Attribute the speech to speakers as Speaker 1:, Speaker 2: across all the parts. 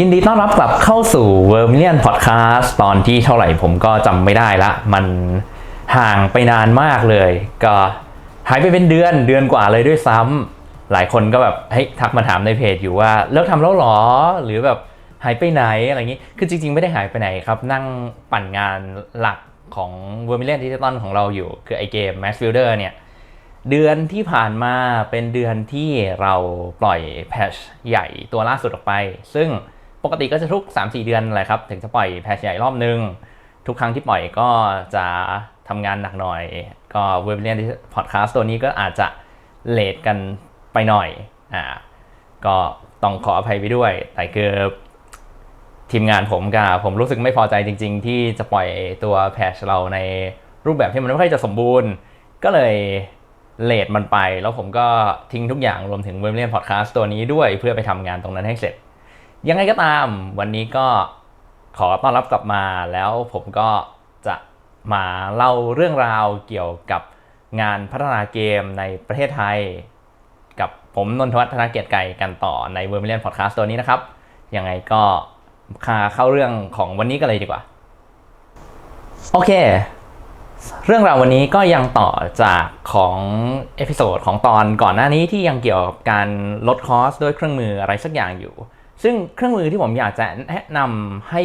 Speaker 1: ยินดีต้อนรับกลับเข้าสู่ v e r m i l i o n Podcast ตอนที่เท่าไหร่ผมก็จำไม่ได้ละ มันห่างไปนานมากเลย ก็หายไปเป็นเดือนเดือนกว่าเลยด้วยซ้ำหลายคนก็แบบเฮ้ยทักมาถามในเพจอยู่ว่าเลิกทำแล้วหรอ หรือแบบหายไปไหนอะไรอย่างนี้ คือจริงๆ ไม่ได้หายไปไหนครับ นั่งปั่นงานหลักของ v e r m i l i o n Digital ของเราอยู่ คือไอเกม Max Builder เนี่ยเดือนที่ผ่านมาเป็นเดือนที่เราปล่อยแพชใหญ่ตัวล่าสุดออกไป ซึ่ง ปกติก็จะทุก 3-4 เดือนแหละครับ ถึงจะปล่อยแพชใหญ่รอบนึง ทุกครั้งที่ปล่อยก็จะทำงานหนักหน่อย ก็เว็บเรียนพอดแคสต์ตัวนี้ก็อาจจะเลทกันไปหน่อยอ่าก็ต้องขออภัยไปด้วย แต่คือทีมงานผมกับผมรู้สึกไม่พอใจจริง ๆ ที่จะปล่อยตัวแพชเราในรูปแบบที่มันไม่ค่อยจะสมบูรณ์ ก็เลยเลทมันไป แล้วผมก็ทิ้งทุกอย่างรวมถึงเวมเลียนพอดแคสต์ตัวนี้ด้วยเพื่อไปทำงานตรงนั้นให้เสร็จ ยังไงก็ตามวันนี้ก็ขอต้อนรับกลับมาแล้วผมก็จะมาเล่าเรื่องราวเกี่ยวกับงานพัฒนาเกมในประเทศไทย กับผมนนทวัฒนาเกียรติไก่กันต่อในเวอร์มิเลียนพอดแคสต์ตัวนี้นะครับ ยังไงก็คาเข้าเรื่องของวันนี้กันเลยดีกว่า โอเค เรื่องราววันนี้ก็ยังต่อจากของเอพิโซดของตอนก่อนหน้านี้ที่ยังเกี่ยวกับการลดคอสด้วยเครื่องมืออะไรสักอย่างอยู่ ซึ่งเครื่องมือที่ผมอยากจะแนะนำให้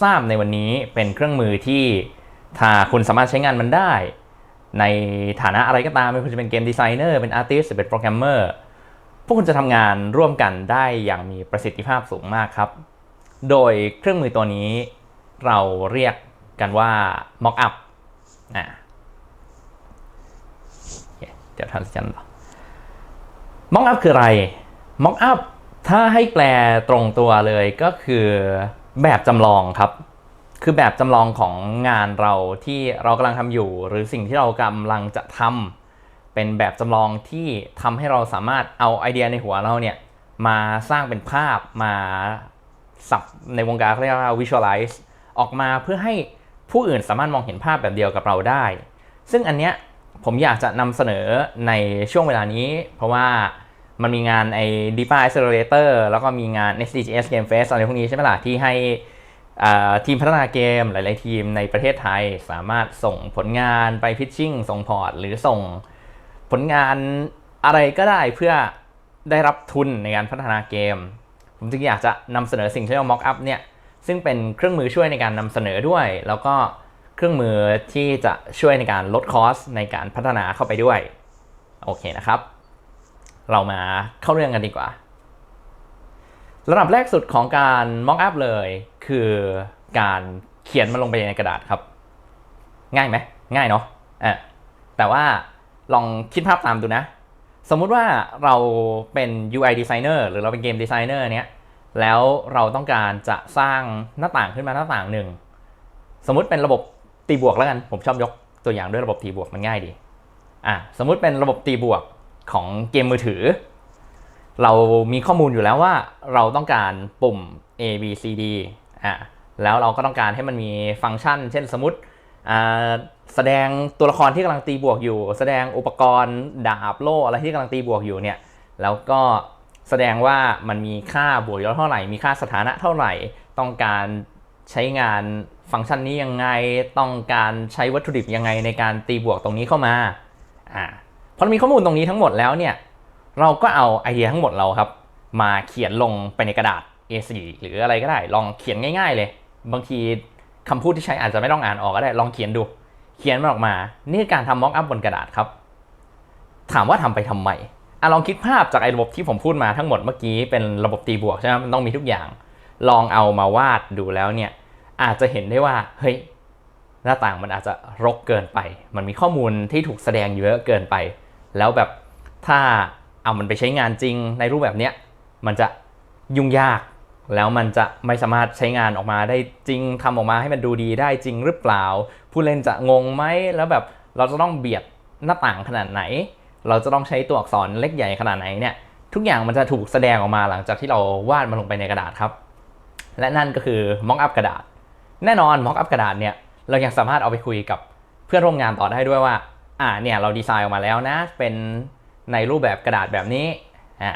Speaker 1: ทราบในวันนี้เป็นเครื่องมือที่ถ้าคุณสามารถใช้งานมันได้ ในฐานะอะไรก็ตามไม่ว่าจะเป็นเกมดีไซเนอร์เป็นอาร์ติสต์เป็นโปรแกรมเมอร์พวกคุณจะทำงานร่วมกันได้อย่างมีประสิทธิภาพสูงมากครับ โดยเครื่องมือตัวนี้เราเรียกกันว่า Mockup อ่าเดี๋ยวทันสัญญาณม็อกอัพคืออะไรม็อกอัพ ถ้าให้แปลตรงตัวเลยก็คือแบบจำลองครับ คือแบบจำลองของงานเราที่เรากำลังทำอยู่ หรือสิ่งที่เรากำลังจะทำเป็นแบบจำลองที่ทำให้เราสามารถเอาไอเดียในหัวเราเนี่ยมาสร้างเป็นภาพมาสับในวงการเขาเรียกว่า visualize ออกมาเพื่อให้ผู้อื่นสามารถมองเห็นภาพแบบเดียวกับเราได้ ซึ่งอันเนี้ยผมอยากจะนำเสนอในช่วงเวลานี้ เพราะว่า มันมีงานไอ้ DeFi Accelerator แล้วก็มีงาน SDGs Game Fest อะไรพวกนี้ใช่ไหมล่ะที่ให้ทีมพัฒนาเกมหลาย ๆ ทีมในประเทศไทยสามารถส่งผลงานไปพิชชิ่งส่งพอร์ต หรือส่งผลงานอะไรก็ได้เพื่อได้รับทุนในการพัฒนาเกม ผมจึงอยากจะนำเสนอสิ่งที่เรียกว่า Mock Up เนี่ยซึ่งเป็นเครื่องมือช่วยในการนำเสนอด้วย แล้วก็เครื่องมือที่จะช่วยในการลดคอสในการพัฒนาเข้าไปด้วย โอเคนะครับ เรามาเข้าเรื่องกันดีกว่าระดับแรกสุดของการ mock up เลย คือการเขียนมันลงไปในกระดาษครับ ง่ายไหมง่ายเนาะอะแต่ว่าลองคิดภาพตามดูนะ สมมุติว่าเราเป็น UI designer หรือเราเป็นเกม designer เนี้ยแล้วเราต้องการจะสร้างหน้าต่างขึ้นมาหน้าต่างหนึ่ง สมมุติเป็นระบบตีบวกแล้วกัน ผมชอบยกตัวอย่างด้วยระบบตีบวกมันง่ายดีอะสมมุติเป็นระบบตีบวก ของเกมมือถือ เรามีข้อมูลอยู่แล้วว่าเราต้องการปุ่ม A B C D อะแล้วเราก็ต้องการให้มันมีฟังก์ชัน เช่นสมมติอ่าแสดงตัวละครที่กำลังตีบวกอยู่ แสดงอุปกรณ์ดาบโล่อะไรที่กำลังตีบวกอยู่เนี่ยแล้วก็แสดงว่ามันมีค่าบวกอยู่เท่าไหร่ มีค่าสถานะเท่าไหร่ ต้องการใช้งานฟังก์ชันนี้ยังไง ต้องการใช้วัตถุดิบยังไงในการตีบวกตรงนี้เข้ามาอ่า พอเรามีข้อมูลตรงนี้ทั้งหมดแล้วเนี่ยเราก็เอาไอเดียทั้งหมดเราครับ มาเขียนลงไปในกระดาษ A4 หรืออะไรก็ได้ ลองเขียนง่าย ๆ เลย บางทีคำพูดที่ใช้อาจจะไม่ต้องอ่านออกก็ได้ ลองเขียนดู เขียนมันออกมา นี่คือการทำม็อกอัพบนกระดาษครับ ถามว่าทำไปทำไมอะลองคิดภาพจากไอ้ระบบที่ผมพูดมาทั้งหมดเมื่อกี้เป็นระบบตีบวกใช่ไหมมันต้องมีทุกอย่าง ลองเอามาวาดดูแล้วเนี่ยอาจจะเห็นได้ว่าเฮ้ยหน้าต่างมันอาจจะรกเกินไป มันมีข้อมูลที่ถูกแสดงเยอะเกินไป แล้วแบบถ้าเอามันไปใช้งานจริงในรูปแบบเนี้ยมันจะยุ่งยาก แล้วมันจะไม่สามารถใช้งานออกมาได้จริงทำออกมาให้มันดูดีได้จริงหรือเปล่า ผู้เล่นจะงงไหมแล้วแบบเราจะต้องเบียดหน้าต่างขนาดไหน เราจะต้องใช้ตัวอักษรเล็กใหญ่ขนาดไหนเนี่ยทุกอย่างมันจะถูกแสดงออกมาหลังจากที่เราวาดมันลงไปในกระดาษครับ และนั่นก็คือม็อกอัพกระดาษ แน่นอนม็อกอัพกระดาษเนี่ยเรายังสามารถเอาไปคุยกับเพื่อนร่วมงานต่อได้ด้วยว่า อ่าเนี่ยเราดีไซน์ออกมาแล้วนะ เป็นในรูปแบบกระดาษแบบนี้อ่า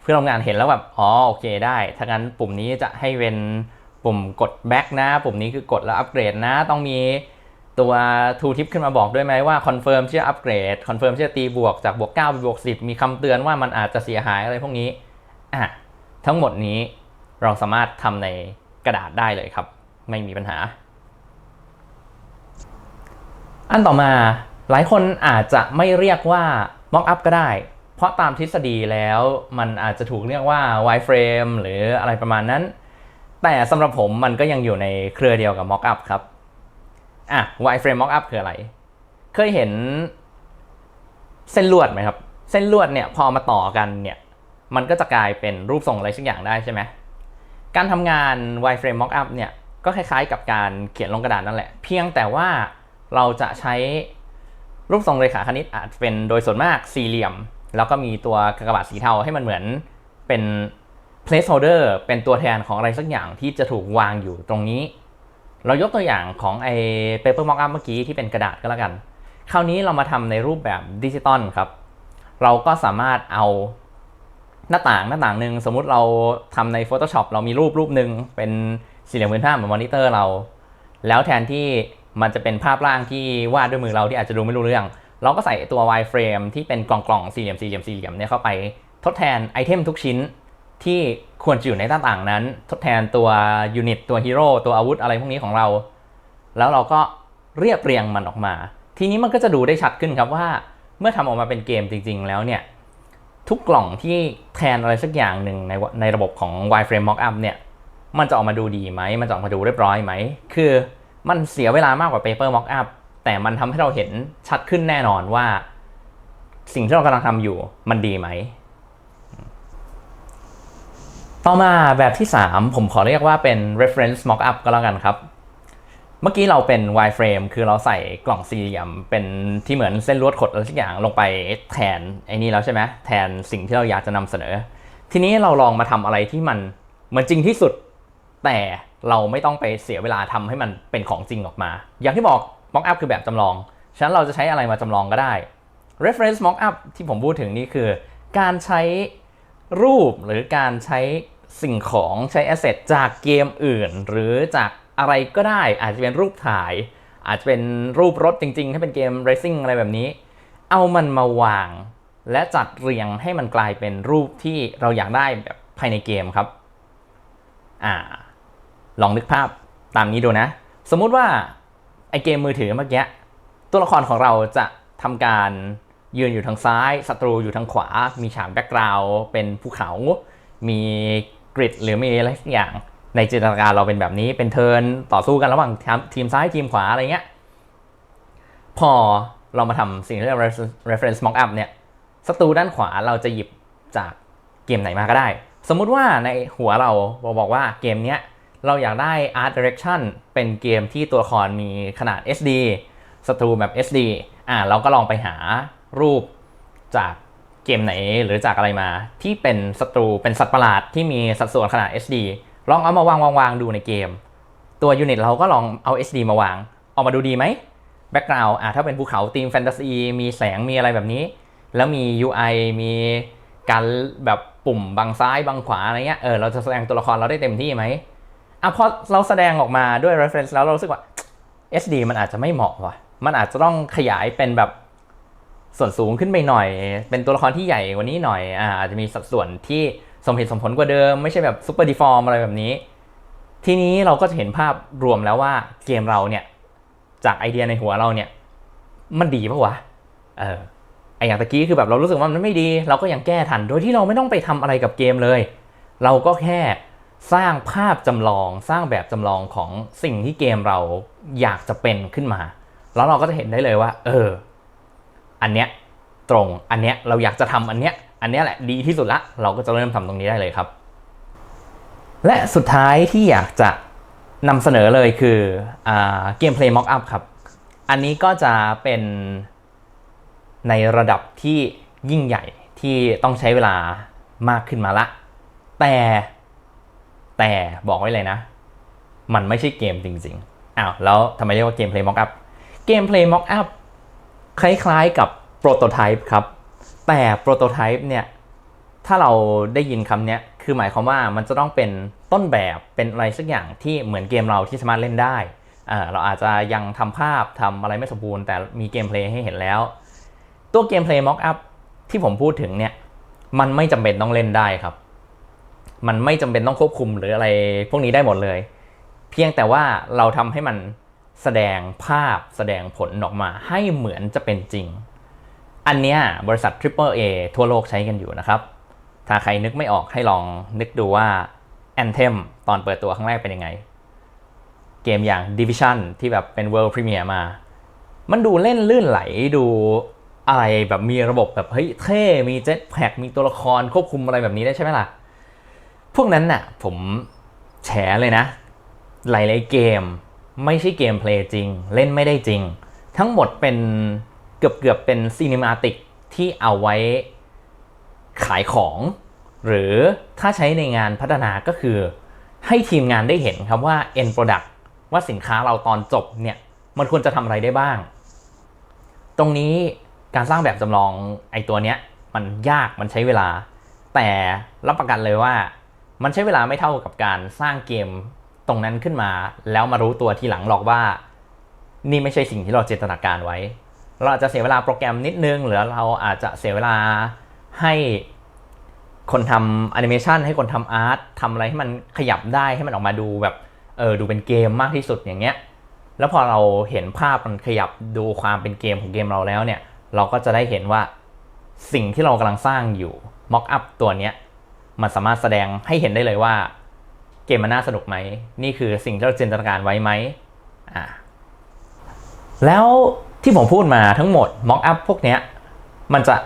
Speaker 1: เพื่อนร่วมงานเห็นแล้วแบบอ๋อโอเคได้ ถ้างั้นปุ่มนี้จะให้เป็นปุ่มกด back นะ ปุ่มนี้คือกดแล้วอัปเกรดนะ ต้องมีตัว tool tip ขึ้นมาบอกด้วยไหมว่า confirm เชื่ออัปเกรด confirm เชื่อตีบวกจากบวก9ไปบวก 10 มีคำเตือนว่ามันอาจจะเสียหายอะไรพวกนี้อะทั้งหมดนี้เราสามารถทำในกระดาษได้เลยครับ ไม่มีปัญหา อันต่อมา หลายคนอาจจะไม่เรียกว่า mock up ก็ได้ เพราะตามทฤษฎีแล้วมันอาจจะถูกเรียกว่า wireframe หรืออะไรประมาณนั้น แต่สำหรับผมมันก็ยังอยู่ในเครือเดียวกับ mock up ครับ อะ wireframe mock up คืออะไร เคยเห็นเส้นลวดไหมครับ เส้นลวดเนี่ยพอมาต่อกันเนี่ยมันก็จะกลายเป็นรูปทรงอะไรสักอย่างได้ใช่ไหม การทำงาน wireframe mock up เนี่ยก็คล้ายๆกับการเขียนลงกระดาษนั่นแหละ เพียงแต่ว่าเราจะใช้ รูปทรงเรขาคณิตอาจเป็นโดยส่วนมากสี่เหลี่ยม แล้วก็มีตัวกากบาทสีเทาให้มันเหมือนเป็น placeholder เป็นตัวแทนของอะไรสักอย่างที่จะถูกวางอยู่ตรงนี้ เรายกตัวอย่างของไอ้ paper mock up เมื่อกี้ที่เป็นกระดาษก็แล้วกัน คราวนี้เรามาทำในรูปแบบดิจิตอลครับ เราก็สามารถเอาหน้าต่างหน้าต่างหนึ่งสมมุติเราทำใน Photoshop เรามีรูปรูปหนึ่งเป็นสี่เหลี่ยมพื้นผ้าเหมือนมอนิเตอร์เรา แล้วแทนที่ มันจะเป็นภาพร่างที่วาดด้วยมือเราที่อาจจะดูไม่รู้เรื่อง เราก็ใส่ตัว wireframe ที่เป็นกล่องๆสี่เหลี่ยมสี่เหลี่ยมสี่เหลี่ยมเนี่ยเข้าไปทดแทนไอเทมทุกชิ้นที่ควรจะอยู่ในหน้าต่างนั้น ทดแทนตัวยูนิตตัวฮีโร่ตัวอาวุธอะไรพวกนี้ของเรา แล้วเราก็เรียบเรียงมันออกมา ทีนี้มันก็จะดูได้ชัดขึ้นครับว่า เมื่อทำออกมาเป็นเกมจริง ๆ แล้วเนี่ยทุกกล่องที่แทนอะไรสักอย่างหนึ่งในในระบบของ wireframe mockup เนี่ยมันจะออกมาดูดีไหม มันจะออกมาดูเรียบร้อยไหม คือ มันเสียเวลามากกว่า paper mockup แต่มันทำให้เราเห็นชัดขึ้นแน่นอนว่า สิ่งที่เรากำลังทำอยู่มันดีไหม ต่อมาแบบที่ 3 ผมขอเรียกว่าเป็น reference mockup ก็แล้วกันครับ เมื่อกี้เราเป็น wireframe คือเราใส่กล่องสี่เหลี่ยม เป็นที่เหมือนเส้นลวดขดอะไรสักอย่างลงไปแทนไอ้นี่แล้วใช่ไหมแทนสิ่งที่เราอยากจะนำเสนอ ทีนี้เราลองมาทำอะไรที่มันเหมือนจริงที่สุดแต่ เราไม่ต้องไปเสียเวลาทำให้มันเป็นของจริงออกมา อย่างที่บอก mock up คือแบบจำลอง ฉะนั้นเราจะใช้อะไรมาจำลองก็ได้ reference mock up ที่ผมพูดถึงนี่คือ การใช้รูปหรือการใช้สิ่งของใช้ asset จากเกมอื่น หรือจากอะไรก็ได้ อาจจะเป็นรูปถ่าย อาจจะเป็นรูปรถจริงๆ ถ้าเป็นเกม racing อะไรแบบนี้ เอามันมาวาง และจัดเรียงให้มันกลายเป็นรูปที่เราอยากได้แบบภายในเกมครับ อ่า ลองนึกภาพตามนี้ดูนะ สมมุติว่าไอเกมมือถือเมื่อกี้ตัวละครของเราจะทำการยืนอยู่ทางซ้ายศัตรูอยู่ทางขวา มีฉากแบ็กกราวด์เป็นภูเขา มีกริดหรือมีอะไรสักอย่าง ในจินตนาการเราเป็นแบบนี้เป็นเทิร์นต่อสู้กันระหว่างทีมซ้ายทีมขวาอะไรเงี้ย พอเรามาทำสิ่งที่เรียกว่า reference mock up เนี่ยศัตรูด้านขวาเราจะหยิบจากเกมไหนมาก็ได้ สมมุติว่าในหัวเราเราบอกว่าเกมเนี้ย เราอยากได้ art direction เป็นเกมที่ตัวละครมีขนาด SD ศัตรูแบบ SD อ่าเราก็ลองไปหารูปจากเกมไหนหรือจากอะไรมา ที่เป็นศัตรูเป็นสัตว์ประหลาดที่มีสัดส่วนขนาด SD ลองเอามาวางวางวางดูในเกม ตัวยูนิตเราก็ลองเอา SD มาวาง ออกมาดูดีไหมแบ็กกราวด์อ่าถ้าเป็นภูเขาทีมแฟนตาซีมีแสงมีอะไรแบบนี้ แล้วมี UI มีการแบบปุ่มบางซ้ายบางขวาอะไรเงี้ยเออเราจะแสดงตัวละครเราได้เต็มที่ไหม อะพอเราแสดงออกมาด้วย reference แล้วเรารู้สึกว่า SD มันอาจจะไม่เหมาะว่ะ มันอาจจะต้องขยายเป็นแบบส่วนสูงขึ้นไปหน่อย เป็นตัวละครที่ใหญ่กว่านี้หน่อย อ่าอาจจะมีสัดส่วนที่สมเหตุสมผลกว่าเดิม ไม่ใช่แบบซูเปอร์ดีฟอร์มอะไรแบบนี้ ทีนี้เราก็จะเห็นภาพรวมแล้วว่าเกมเราเนี่ย จากไอเดียในหัวเราเนี่ย มันดีปะวะ เออ ไออย่างตะกี้คือแบบเรารู้สึกว่ามันไม่ดี เราก็ยังแก้ทัน โดยที่เราไม่ต้องไปทำอะไรกับเกมเลย เราก็แค่ สร้างภาพจำลองสร้างแบบจำลองของสิ่งที่เกมเราอยากจะเป็นขึ้นมา แล้วเราก็จะเห็นได้เลยว่า เออ อันเนี้ยตรงอันเนี้ยเราอยากจะทำอันเนี้ยอันเนี้ยแหละดีที่สุดละ เราก็จะเริ่มทำตรงนี้ได้เลยครับ และสุดท้ายที่อยากจะนำเสนอเลยคือเกมเพลย์ม็อกอัพครับ อันนี้ก็จะเป็นในระดับที่ยิ่งใหญ่ที่ต้องใช้เวลามากขึ้นมาละ แต่ แต่บอกไว้เลยนะ มันไม่ใช่เกมจริงๆ อ้าวแล้วทำไมเรียกว่าเกมเพลย์ม็อกอัพเกมเพลย์ม็อกอัพคล้ายๆกับโปรโตไทป์ครับ แต่โปรโตไทป์เนี่ย ถ้าเราได้ยินคำเนี้ยคือหมายความว่ามันจะต้องเป็นต้นแบบเป็นอะไรสักอย่างที่เหมือนเกมเราที่สามารถเล่นได้อ่าเราอาจจะยังทำภาพทำอะไรไม่สมบูรณ์ แต่มีเกมเพลย์ให้เห็นแล้ว ตัวเกมเพลย์ม็อกอัพที่ผมพูดถึงเนี่ย มันไม่จำเป็นต้องเล่นได้ครับ มันไม่จำเป็นต้องควบคุมหรืออะไรพวกนี้ได้หมดเลย เพียงแต่ว่าเราทำให้มันแสดงภาพแสดงผลออกมาให้เหมือนจะเป็นจริง อันเนี้ยบริษัท Triple A ทั่วโลกใช้กันอยู่นะครับ ถ้าใครนึกไม่ออกให้ลองนึกดูว่า Anthem ตอนเปิดตัวครั้งแรกเป็นยังไง เกมอย่าง Division ที่แบบเป็น World Premiere มา มันดูเล่นลื่นไหลดูอะไรแบบมีระบบแบบเฮ้ยเท่ มีเจ็ตแพ็กมีตัวละครควบคุมอะไรแบบนี้ได้ใช่ไหมล่ะ พวกนั้นน่ะผมแฉเลยนะ หลายๆเกมไม่ใช่เกมเพลย์จริง เล่นไม่ได้จริง ทั้งหมดเป็นเกือบเกือบเป็นซีนิมาติกที่เอาไว้ขายของ หรือถ้าใช้ในงานพัฒนาก็คือ ให้ทีมงานได้เห็นครับว่า end product ว่าสินค้าเราตอนจบเนี่ยมันควรจะทำอะไรได้บ้าง ตรงนี้การสร้างแบบจำลองไอ้ตัวเนี้ยมันยากมันใช้เวลา แต่รับประกันเลยว่า มันใช้เวลาไม่เท่ากับการสร้างเกมตรงนั้นขึ้นมา แล้วมารู้ตัวทีหลังหรอกว่า นี่ไม่ใช่สิ่งที่เราเจตนาการไว้ เราอาจจะเสียเวลาโปรแกรมนิดนึง หรือเราอาจจะเสียเวลาให้คนทำแอนิเมชันให้คนทำอาร์ตทำอะไรให้มันขยับได้ให้มันออกมาดูแบบเออดูเป็นเกมมากที่สุดอย่างเงี้ย แล้วพอเราเห็นภาพมันขยับดูความเป็นเกมของเกมเราแล้วเนี่ย เราก็จะได้เห็นว่าสิ่งที่เรากำลังสร้างอยู่ Mock up ตัวเนี้ย มันสามารถแสดงให้เห็นได้เลยว่า เกมมันน่าสนุกไหม นี่คือสิ่งที่เราจินตนาการไว้ไหมอ่าแล้วที่ผมพูดมาทั้งหมด Mock up พวกเนี้ยมันจะ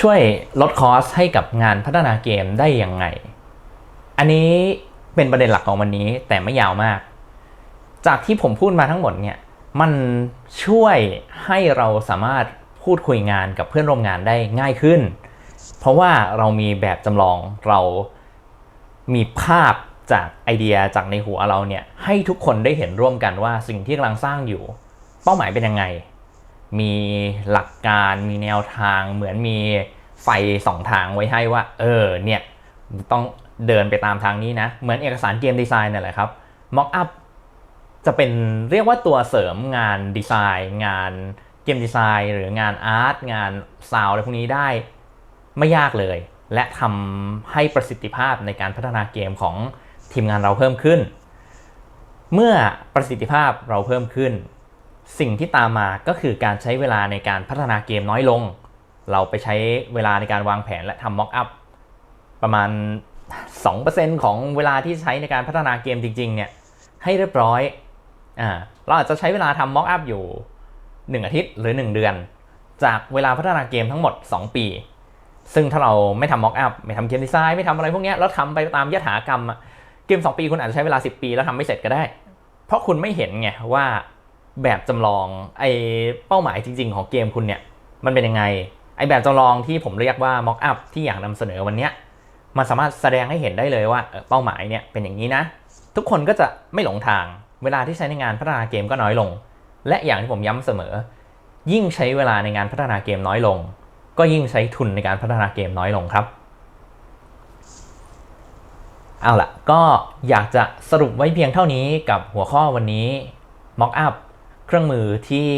Speaker 1: ช่วยลดคอสให้กับงานพัฒนาเกมได้ยังไง อันนี้เป็นประเด็นหลักของวันนี้แต่ไม่ยาวมาก จากที่ผมพูดมาทั้งหมดเนี่ยมันช่วยให้เราสามารถพูดคุยงานกับเพื่อนร่วมงานได้ง่ายขึ้น เพราะว่าเรามีแบบจำลองเรามีภาพจากไอเดียจากในหัวเราเนี่ยให้ทุกคนได้เห็นร่วมกันว่าสิ่งที่กำลังสร้างอยู่ เป้าหมายเป็นยังไง มีหลักการมีแนวทางเหมือนมีไฟสองทางไว้ให้ว่า เออเนี่ยต้องเดินไปตามทางนี้นะ เหมือนเอกสารเกมดีไซน์นั่นแหละครับ Mock up จะเป็นเรียกว่าตัวเสริมงานดีไซน์ งานเกมดีไซน์ หรืองานอาร์ตงานซาวอะไรพวกนี้ได้ ไม่ยากเลย และทำให้ประสิทธิภาพในการพัฒนาเกมของทีมงานเราเพิ่มขึ้น เมื่อประสิทธิภาพเราเพิ่มขึ้น สิ่งที่ตามมาก็คือการใช้เวลาในการพัฒนาเกมน้อยลง เราไปใช้เวลาในการวางแผนและทำม็อกอัพประมาณ 2%ของเวลาที่ใช้ในการพัฒนาเกมจริง ๆ เนี่ยให้เรียบร้อยอ่าเราอาจจะใช้เวลาทำม็อกอัพอยู่ 1 อาทิตย์หรือ 1 เดือน จากเวลาพัฒนาเกมทั้งหมด 2 ปี ซึ่งถ้าเราไม่ทำม็อกอัพไม่ทำเกมดีไซน์ไม่ทำอะไรพวกนี้แล้วทำไปตามยถากรรมเกม 2 ปีคุณอาจจะใช้เวลา 10 ปีแล้วทำไม่เสร็จก็ได้ เพราะคุณไม่เห็นไงว่าแบบจำลองไอเป้าหมายจริง ๆ ของเกมคุณเนี่ยมันเป็นยังไงไอแบบจำลองที่ผมเรียกว่าม็อกอัพที่อยากนำเสนอวันนี้มันสามารถแสดงให้เห็นได้เลยว่าเออเป้าหมายเนี่ยเป็นอย่างนี้นะ ทุกคนก็จะไม่หลงทาง เวลาที่ใช้ในงานพัฒนาเกมก็น้อยลง และอย่างที่ผมย้ำเสมอ ยิ่งใช้เวลาในงานพัฒนาเกมน้อยลง ก็ยิ่งใช้ทุนในการพัฒนาเกมน้อยลงครับ เอาล่ะ ก็อยากจะสรุปไว้เพียงเท่านี้กับหัวข้อวันนี้ Mock up เครื่องมือที่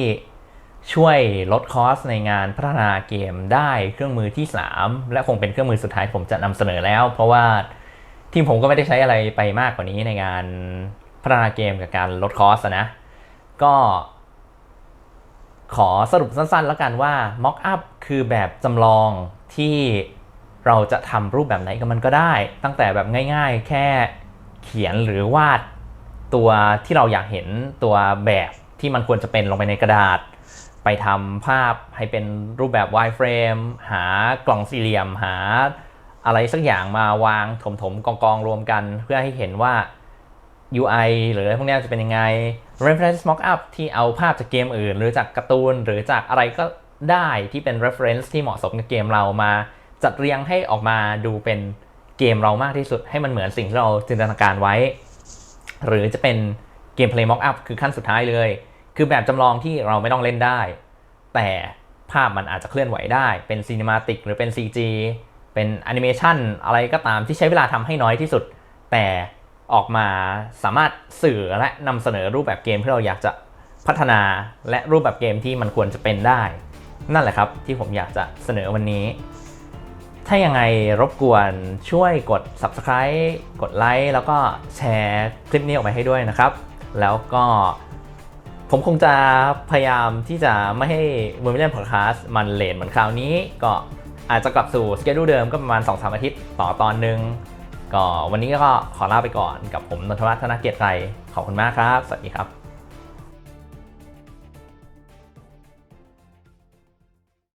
Speaker 1: ช่วยลดคอสในงานพัฒนาเกมได้เครื่องมือที่ 3 และคงเป็นเครื่องมือสุดท้ายผมจะนำเสนอแล้ว เพราะว่าทีมผมก็ไม่ได้ใช้อะไรไปมากกว่านี้ในงานพัฒนาเกมกับการลดคอสนะ ก็ ขอสรุปสั้นๆ แล้วกันว่า Mock up คือแบบจำลองที่เราจะทำรูปแบบไหนกับมันก็ได้ ตั้งแต่แบบง่ายๆ แค่เขียนหรือวาดตัวที่เราอยากเห็นตัวแบบที่มันควรจะเป็นลงไปในกระดาษ ไปทำภาพให้เป็นรูปแบบ wireframe หากล่องสี่เหลี่ยมหาอะไรสักอย่างมาวางถมๆกองๆรวมกัน เพื่อให้เห็นว่า UI หรืออะไรพวกนี้จะเป็นยังไง reference mockup ที่เอาภาพจากเกมอื่น หรือจากการ์ตูนหรือจากอะไรก็ได้ที่เป็น reference ที่เหมาะสมกับเกมเรามาจัดเรียงให้ออกมาดูเป็นเกมเรามากที่สุดให้มันเหมือนสิ่งที่เราจินตนาการไว้ หรือจะเป็นเกม play mock up คือขั้นสุดท้ายเลย คือแบบจำลองที่เราไม่ต้องเล่นได้ แต่ภาพมันอาจจะเคลื่อนไหวได้เป็น cinematic หรือเป็น CG เป็นแอนิเมชันอะไรก็ตามที่ใช้เวลาทำให้น้อยที่สุด แต่ ออกมาสามารถสื่อและนำเสนอรูปแบบเกมที่เราอยากจะพัฒนาและรูปแบบเกมที่มันควรจะเป็นได้ นั่นแหละครับที่ผมอยากจะเสนอวันนี้ ถ้ายังไงรบกวนช่วยกด subscribe กดไลค์แล้วก็แชร์คลิปนี้ออกไปให้ด้วยนะครับ แล้วก็ผมคงจะพยายามที่จะไม่ให้ w o m e n Podcast มันเลนเหมือนคราวนี้ ก็อาจจะกลับสู่สเกดูเดิมก็ประมาณ 2-3 อาทิตย์ต่อตอนหนึ่ง ก็วันนี้ก็ขอลาไปก่อนกับผมนนทวัฒน์ธนเกียรติไกรขอบคุณมากครับ สวัสดีครับ